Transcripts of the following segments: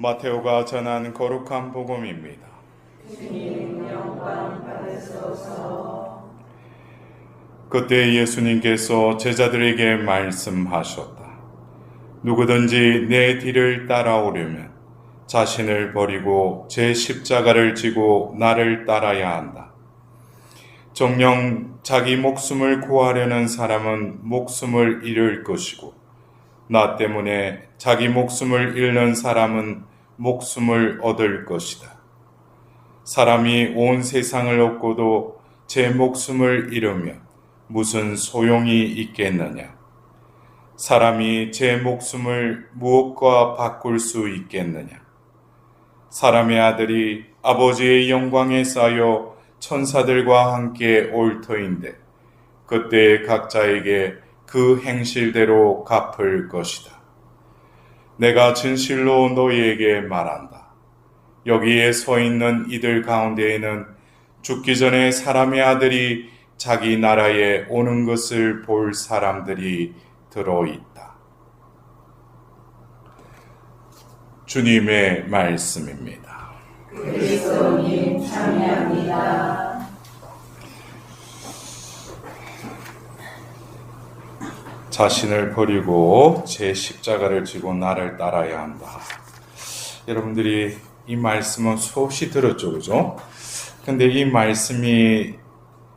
마테오가 전한 거룩한 복음입니다. 그때 예수님께서 제자들에게 말씀하셨다. 누구든지 내 뒤를 따라오려면 자신을 버리고 제 십자가를 지고 나를 따라야 한다. 정령 자기 목숨을 구하려는 사람은 목숨을 잃을 것이고 나 때문에 자기 목숨을 잃는 사람은 목숨을 얻을 것이다. 사람이 온 세상을 얻고도 제 목숨을 잃으면 무슨 소용이 있겠느냐? 사람이 제 목숨을 무엇과 바꿀 수 있겠느냐? 사람의 아들이 아버지의 영광에 쌓여 천사들과 함께 올 터인데 그때 각자에게 그 행실대로 갚을 것이다. 내가 진실로 너희에게 말한다. 여기에 서 있는 이들 가운데에는 죽기 전에 사람의 아들이 자기 나라에 오는 것을 볼 사람들이 들어있다. 주님의 말씀입니다. 그리스도님 참여합니다. 자신을 버리고 제 십자가를 지고 나를 따라야 한다. 여러분들이 이 말씀은 수없이 들었죠, 그죠? 근데 이 말씀이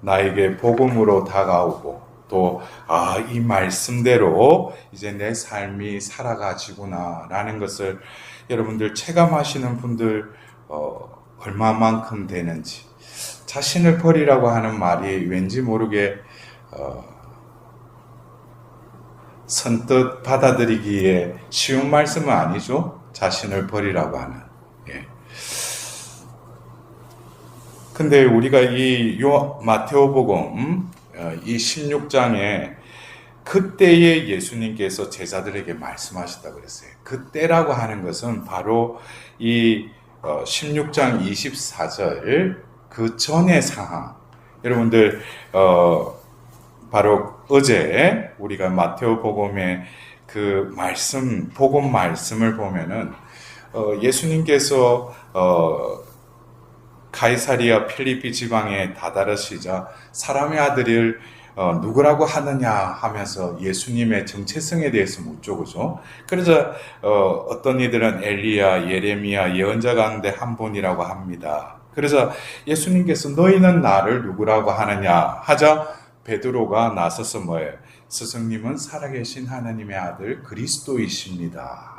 나에게 복음으로 다가오고 또, 아, 이 말씀대로 이제 내 삶이 살아가지구나, 라는 것을 여러분들 체감하시는 분들, 어, 얼마만큼 되는지. 자신을 버리라고 하는 말이 왠지 모르게, 어, 선뜻 받아들이기에 쉬운 말씀은 아니죠. 자신을 버리라고 하는. 예. 근데 우리가 이 요 마테오복음 어, 이 16장에 그때의 예수님께서 제자들에게 말씀하셨다 그랬어요. 그때라고 하는 것은 바로 이 어, 16장 24절 그 전의 상황. 여러분들 어 바로 어제 우리가 마테오 복음의 그 말씀 복음 말씀을 보면은 어, 예수님께서 어, 가이사리아 필리피 지방에 다다르시자 사람의 아들을 어, 누구라고 하느냐 하면서 예수님의 정체성에 대해서 묻죠? 그래서 어, 어떤 이들은 엘리야, 예레미야, 예언자 가운데 한 분이라고 합니다. 그래서 예수님께서 너희는 나를 누구라고 하느냐 하자 베드로가 나서서 뭐예요? 스승님은 살아계신 하나님의 아들 그리스도이십니다.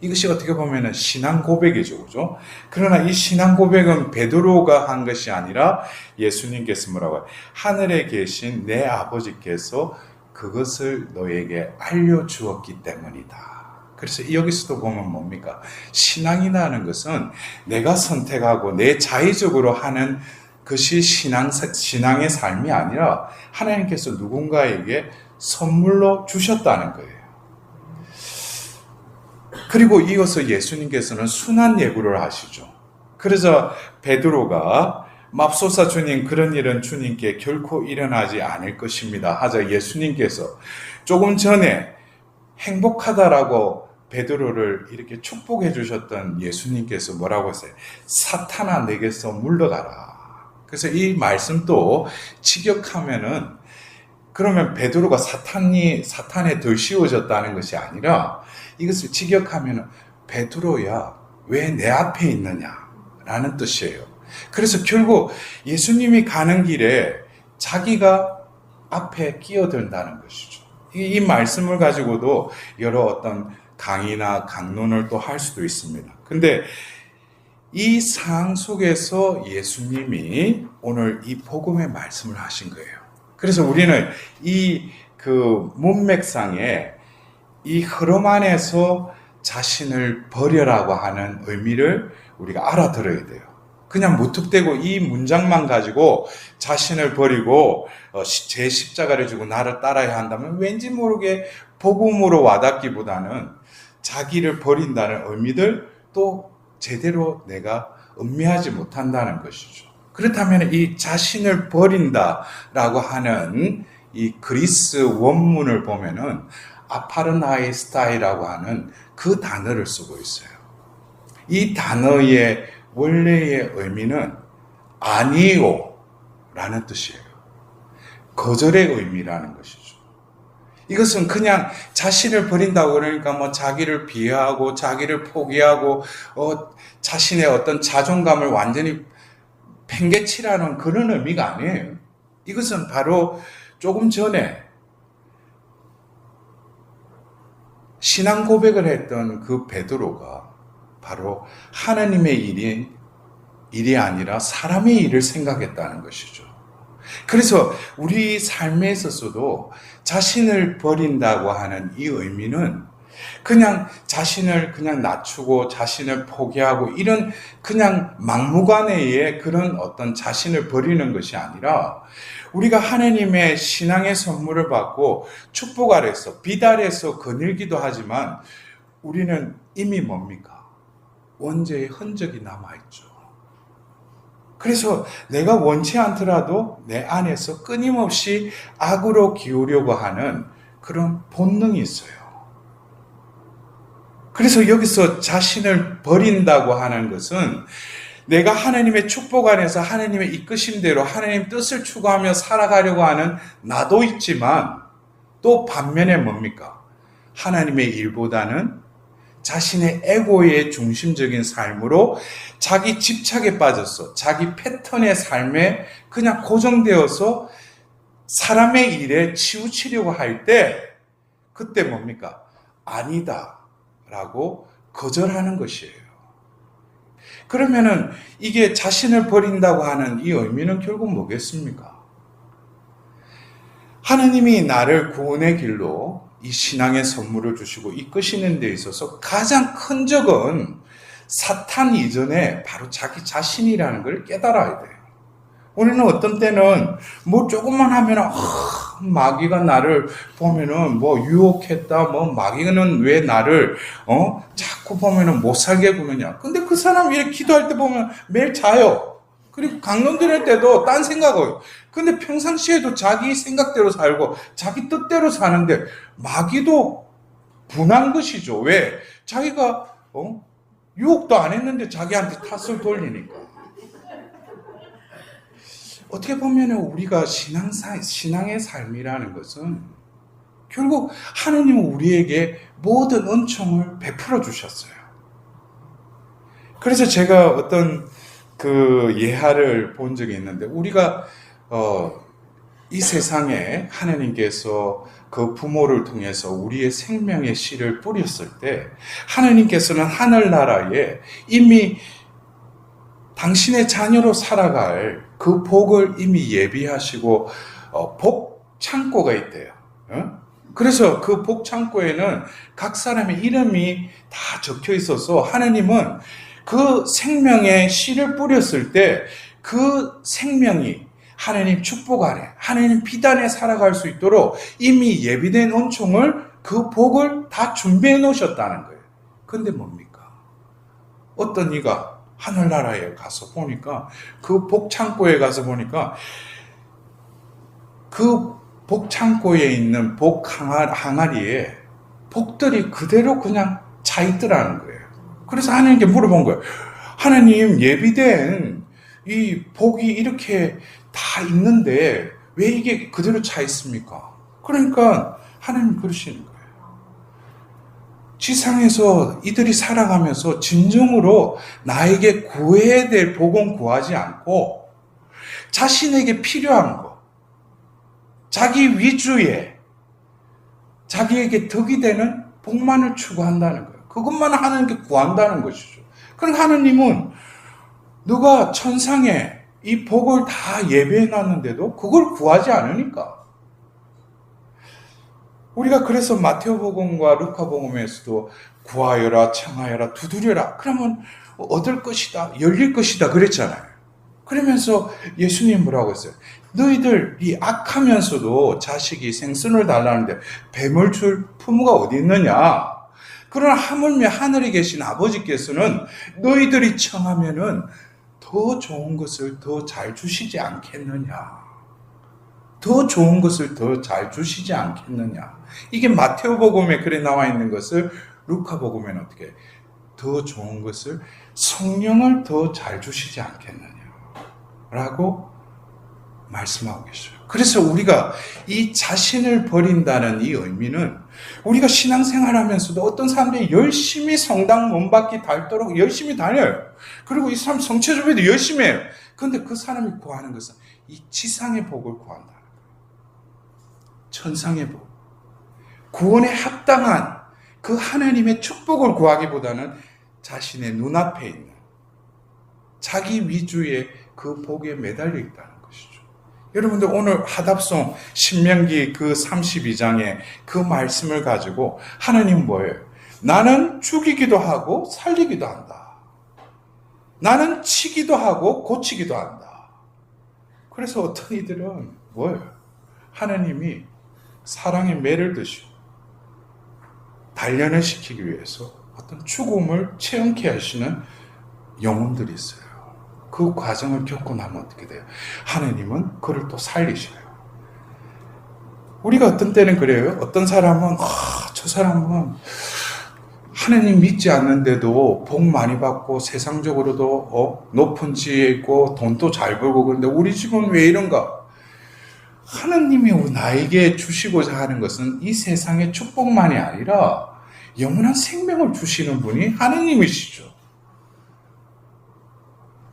이것이 어떻게 보면 신앙 고백이죠. 그죠? 그러나 이 신앙 고백은 베드로가 한 것이 아니라 예수님께서 뭐라고 해요? 하늘에 계신 내 아버지께서 그것을 너에게 알려주었기 때문이다. 그래서 여기서도 보면 뭡니까? 신앙이라는 것은 내가 선택하고 내 자의적으로 하는 것이 신앙, 신앙의 삶이 아니라 하나님께서 누군가에게 선물로 주셨다는 거예요. 그리고 이어서 예수님께서는 순한 예고를 하시죠. 그래서 베드로가 맙소사 주님 그런 일은 주님께 결코 일어나지 않을 것입니다. 하자 예수님께서 조금 전에 행복하다라고 베드로를 이렇게 축복해 주셨던 예수님께서 뭐라고 했어요? 사탄아 내게서 물러가라. 그래서 이 말씀도 직역하면은 그러면 베드로가 사탄이 사탄에 덜 씌워졌다는 것이 아니라 이것을 직역하면 베드로야 왜 내 앞에 있느냐라는 뜻이에요. 그래서 결국 예수님이 가는 길에 자기가 앞에 끼어든다는 것이죠. 이, 이 말씀을 가지고도 여러 어떤 강의나 강론을 또 할 수도 있습니다. 근데 이 상황 속에서 예수님이 오늘 이 복음의 말씀을 하신 거예요. 그래서 우리는 이 그 문맥상에 이 흐름 안에서 자신을 버려라고 하는 의미를 우리가 알아들어야 돼요. 그냥 무턱대고 이 문장만 가지고 자신을 버리고 어, 제 십자가를 지고 나를 따라야 한다면 왠지 모르게 복음으로 와닿기보다는 자기를 버린다는 의미들 또 제대로 내가 음미하지 못한다는 것이죠. 그렇다면 이 자신을 버린다라고 하는 이 그리스 원문을 보면은 아파르나이 스타이라고 하는 그 단어를 쓰고 있어요. 이 단어의 원래의 의미는 아니요 라는 뜻이에요. 거절의 의미라는 것이죠. 이것은 그냥 자신을 버린다고 그러니까 뭐 자기를 비하하고 자기를 포기하고 어, 자신의 어떤 자존감을 완전히 팽개치라는 그런 의미가 아니에요. 이것은 바로 조금 전에 신앙 고백을 했던 그 베드로가 바로 하나님의 일이 일이 아니라 사람의 일을 생각했다는 것이죠. 그래서 우리 삶에 있어서도 자신을 버린다고 하는 이 의미는 그냥 자신을 그냥 낮추고 자신을 포기하고 이런 그냥 막무가내의 그런 어떤 자신을 버리는 것이 아니라 우리가 하나님의 신앙의 선물을 받고 축복 아래서 빛 아래서 거닐기도 하지만 우리는 이미 뭡니까? 원죄의 흔적이 남아있죠. 그래서 내가 원치 않더라도 내 안에서 끊임없이 악으로 기우려고 하는 그런 본능이 있어요. 그래서 여기서 자신을 버린다고 하는 것은 내가 하나님의 축복 안에서 하나님의 이끄심대로 하나님 뜻을 추구하며 살아가려고 하는 나도 있지만 또 반면에 뭡니까? 하나님의 일보다는 자신의 에고의 중심적인 삶으로 자기 집착에 빠졌어. 자기 패턴의 삶에 그냥 고정되어서 사람의 일에 치우치려고 할 때 그때 뭡니까? 아니다. 라고 거절하는 것이에요. 그러면은 이게 자신을 버린다고 하는 이 의미는 결국 뭐겠습니까? 하느님이 나를 구원의 길로 이 신앙의 선물을 주시고 이끄시는 데 있어서 가장 큰 적은 사탄 이전에 바로 자기 자신이라는 걸 깨달아야 돼요. 우리는 어떤 때는 뭐 조금만 하면 아, 마귀가 나를 보면은 뭐 유혹했다, 뭐 마귀는 왜 나를 어 자꾸 보면은 못 살게 구느냐. 근데 그 사람 이렇게 기도할 때 보면 매일 자요. 그리고 강론 들을 때도 딴 생각을. 근데 평상시에도 자기 생각대로 살고 자기 뜻대로 사는데 마귀도 분한 것이죠. 왜? 자기가 어? 유혹도 안 했는데 자기한테 탓을 돌리니까. 어떻게 보면 우리가 신앙사, 신앙의 삶이라는 것은 결국 하느님은 우리에게 모든 은총을 베풀어 주셨어요. 그래서 제가 어떤 그 예화를 본 적이 있는데 우리가 어, 이 세상에 하나님께서 그 부모를 통해서 우리의 생명의 씨를 뿌렸을 때 하나님께서는 하늘나라에 이미 당신의 자녀로 살아갈 그 복을 이미 예비하시고 어, 복 창고가 있대요. 어? 그래서 그 복 창고에는 각 사람의 이름이 다 적혀 있어서 하나님은 그 생명의 씨를 뿌렸을 때 그 생명이 하나님 축복 아래, 하나님 비단에 살아갈 수 있도록 이미 예비된 은총을 그 복을 다 준비해 놓으셨다는 거예요. 근데 뭡니까? 어떤 이가 하늘나라에 가서 보니까 그 복창고에 가서 보니까 그 복창고에 있는 복 항아리에 복들이 그대로 그냥 차 있더라는 거예요. 그래서 하나님께 물어본 거예요. 하나님 예비된 이 복이 이렇게 다 있는데 왜 이게 그대로 차 있습니까? 그러니까 하나님 그러시는 거예요. 지상에서 이들이 살아가면서 진정으로 나에게 구해야 될 복은 구하지 않고 자신에게 필요한 것, 자기 위주의 자기에게 덕이 되는 복만을 추구한다는 거예요. 그것만 하나님께 구한다는 것이죠. 그럼 하나님은 누가 천상에 이 복을 다 예배해 놨는데도 그걸 구하지 않으니까. 우리가 그래서 마테오복음과 루카복음에서도 구하여라, 청하여라, 두드려라. 그러면 얻을 것이다, 열릴 것이다 그랬잖아요. 그러면서 예수님 뭐라고 했어요? 너희들 이 악하면서도 자식이 생선을 달라는데 뱀을 줄 부모가 어디 있느냐? 그러나 하물며 하늘에 계신 아버지께서는 너희들이 청하면은 더 좋은 것을 더 잘 주시지 않겠느냐? 더 좋은 것을 더 잘 주시지 않겠느냐? 이게 마테오 복음에 그래 나와 있는 것을 루카 복음에는 어떻게 더 좋은 것을 성령을 더 잘 주시지 않겠느냐 라고 말씀하고 계셔요. 그래서 우리가 이 자신을 버린다는 이 의미는 우리가 신앙생활 하면서도 어떤 사람들이 열심히 성당 문밖에 닳도록 열심히 다녀요. 그리고 이 사람 성체조회도 열심히 해요. 그런데 그 사람이 구하는 것은 이 지상의 복을 거예요. 천상의 복. 구원에 합당한 그 하나님의 축복을 구하기보다는 자신의 눈앞에 있는 자기 위주의 그 복에 매달려 있다는. 여러분들 오늘 하답송 신명기 그 32장의 그 말씀을 가지고 하나님 뭐예요? 나는 죽이기도 하고 살리기도 한다. 나는 치기도 하고 고치기도 한다. 그래서 어떤 이들은 뭐예요? 하나님이 사랑의 매를 드시고 단련을 시키기 위해서 어떤 죽음을 체험케 하시는 영혼들이 있어요. 그 과정을 겪고 나면 어떻게 돼요? 하나님은 그를 또 살리셔요. 우리가 어떤 때는 그래요. 어떤 사람은 아, 저 사람은 하나님 믿지 않는데도 복 많이 받고 세상적으로도 어, 높은 지에 있고 돈도 잘 벌고 그런데 우리 집은 왜 이런가? 하나님이 나에게 주시고자 하는 것은 이 세상의 축복만이 아니라 영원한 생명을 주시는 분이 하나님이시죠.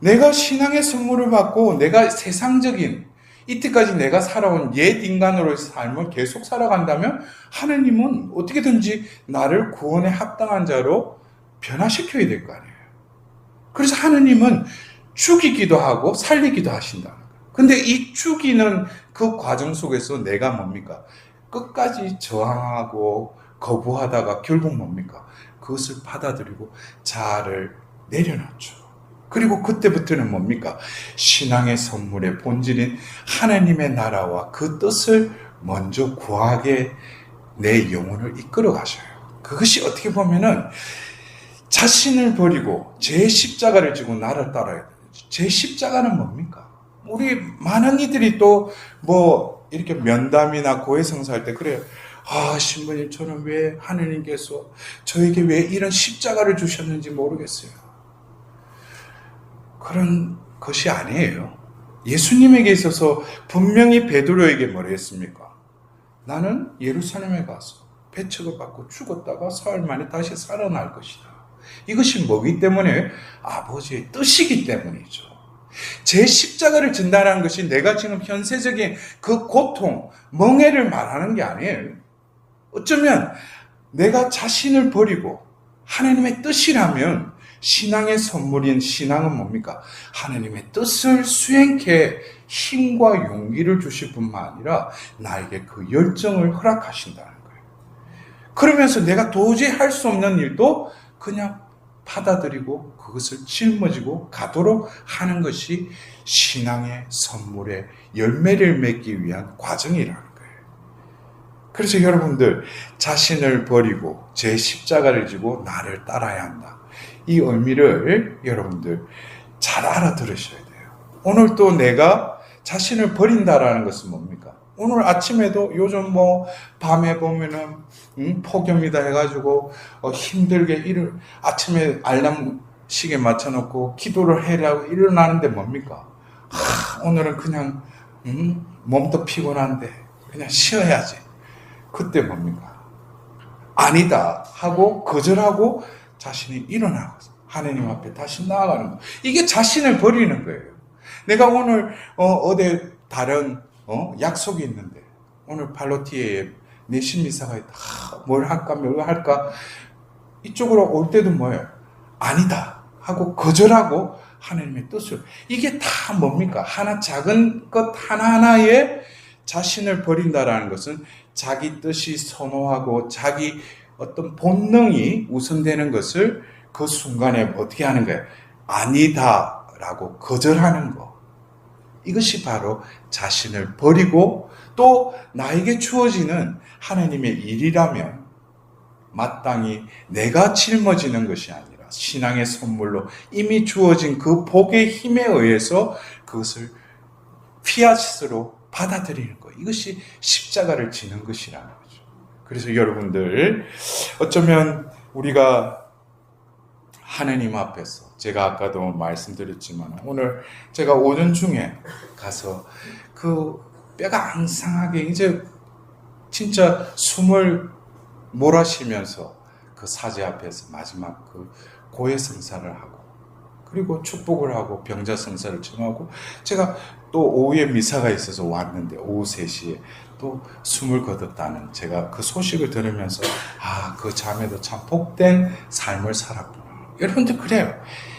내가 신앙의 선물을 받고 내가 세상적인 이때까지 내가 살아온 옛 인간으로의 삶을 계속 살아간다면 하나님은 어떻게든지 나를 구원에 합당한 자로 변화시켜야 될 거 아니에요. 그래서 하나님은 죽이기도 하고 살리기도 거예요. 근데 이 죽이는 그 과정 속에서 내가 뭡니까? 끝까지 저항하고 거부하다가 결국 뭡니까? 그것을 받아들이고 자아를 내려놓죠. 그리고 그때부터는 뭡니까? 신앙의 선물의 본질인 하나님의 나라와 그 뜻을 먼저 구하게 내 영혼을 이끌어 가셔요. 그것이 어떻게 보면은 자신을 버리고 제 십자가를 지고 나를 따라야 돼요. 제 십자가는 뭡니까? 우리 많은 이들이 또 뭐 이렇게 면담이나 고해성사 할 때 그래요. 아, 신부님, 저는 왜 하느님께서 저에게 왜 이런 십자가를 주셨는지 모르겠어요. 그런 것이 아니에요. 예수님에게 있어서 분명히 베드로에게 뭐라 했습니까? 나는 예루살렘에 가서 배척을 받고 죽었다가 사흘 만에 다시 살아날 것이다. 이것이 뭐기 때문에 아버지의 뜻이기 때문이죠. 제 십자가를 진단하는 것이 내가 지금 현세적인 그 고통, 멍해를 말하는 게 아니에요. 어쩌면 내가 자신을 버리고 하나님의 뜻이라면 신앙의 선물인 신앙은 뭡니까? 하나님의 뜻을 수행케 힘과 용기를 주실 뿐만 아니라 나에게 그 열정을 허락하신다는 거예요. 그러면서 내가 도저히 할 수 없는 일도 그냥 받아들이고 그것을 짊어지고 가도록 하는 것이 신앙의 선물의 열매를 맺기 위한 과정이라는 거예요. 그래서 여러분들 자신을 버리고 제 십자가를 지고 나를 따라야 한다. 이 의미를 여러분들 잘 알아들으셔야 돼요. 오늘 또 내가 자신을 버린다라는 것은 뭡니까? 오늘 아침에도 요즘 뭐 밤에 보면은 음, 폭염이다 해가지고 어, 힘들게 일을 아침에 알람 시계 맞춰놓고 기도를 해라고 일어나는데 뭡니까? 하, 오늘은 그냥 음, 몸도 피곤한데 그냥 쉬어야지. 그때 뭡니까? 아니다 하고 거절하고 자신이 일어나고 하나님 앞에 다시 나아가는 거. 이게 자신을 버리는 거예요. 내가 오늘 어, 디 다른 어, 약속이 있는데 오늘 팔로티에 내신 미사가 있다. 하, 뭘 할까 뭘 할까 이쪽으로 올 때도 뭐예요? 아니다 하고 거절하고 하나님의 뜻을 이게 다 뭡니까? 하나 작은 것 하나하나에 자신을 버린다라는 것은 자기 뜻이 선호하고 자기 어떤 본능이 우선되는 것을 그 순간에 어떻게 하는 거예요? 아니다라고 거절하는 거. 이것이 바로 자신을 버리고 또 나에게 주어지는 하나님의 일이라면 마땅히 내가 짊어지는 것이 아니라 신앙의 선물로 이미 주어진 그 복의 힘에 의해서 그것을 피아스로 받아들이는 것. 이것이 십자가를 지는 것이라는. 그래서 여러분들 어쩌면 우리가 하나님 앞에서 제가 아까도 말씀드렸지만 오늘 제가 오전 중에 가서 그 뼈가 앙상하게 이제 진짜 숨을 몰아쉬면서 그 사제 앞에서 마지막 그 고해 성사를 하고 그리고 축복을 하고 병자 성사를 청하고 제가 또 오후에 미사가 있어서 왔는데 오후 3시에 또 숨을 거뒀다는 제가 그 소식을 들으면서 아 그 자매도 참 복된 삶을 살았구나. 여러분들 그래요.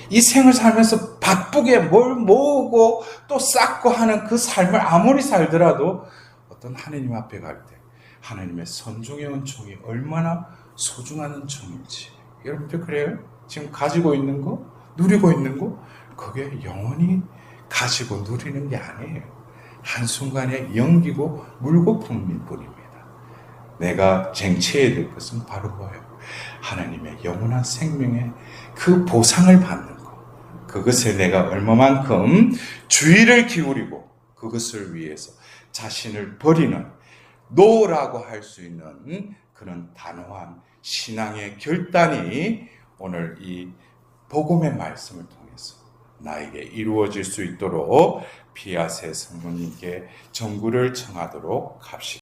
이 생을 살면서 바쁘게 뭘 모으고 또 쌓고 하는 그 삶을 아무리 살더라도 어떤 하나님 앞에 갈 때 하나님의 선종의 은총이 얼마나 소중한 은총인지. 여러분들 그래요? 지금 가지고 있는 거? 누리고 있는 거? 그게 영원히 가지고 누리는 게 아니에요. 한순간에 연기고 물거품일 뿐입니다. 내가 쟁취해야 될 것은 바로 뭐예요? 하나님의 영원한 생명의 그 보상을 받는 것. 그것을 내가 얼마만큼 주의를 기울이고 그것을 위해서 자신을 버리는 노라고 할 수 있는 그런 단호한 신앙의 결단이 오늘 이 복음의 말씀을 통해서 나에게 이루어질 수 있도록 피아세 성모님께 정구를 청하도록 합시다.